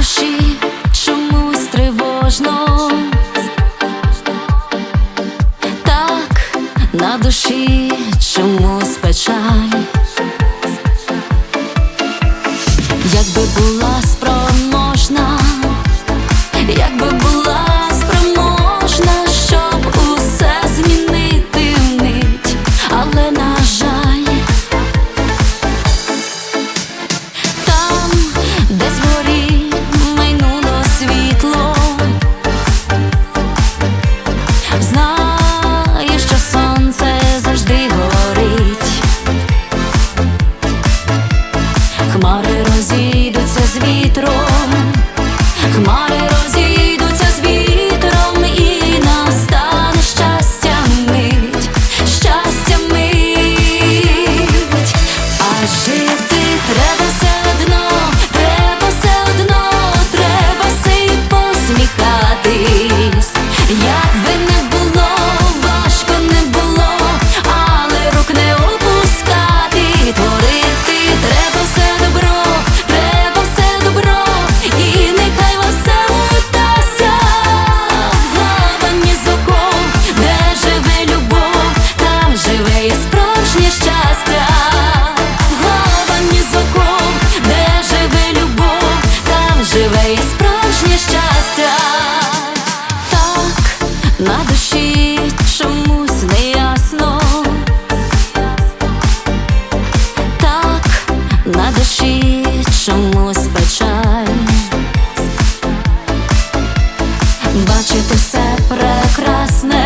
душі чомусь тривожно, так на душі чомусь печаль, якби була. на душі чомусь неясно, так на душі чомусь печаль бачити все прекрасне.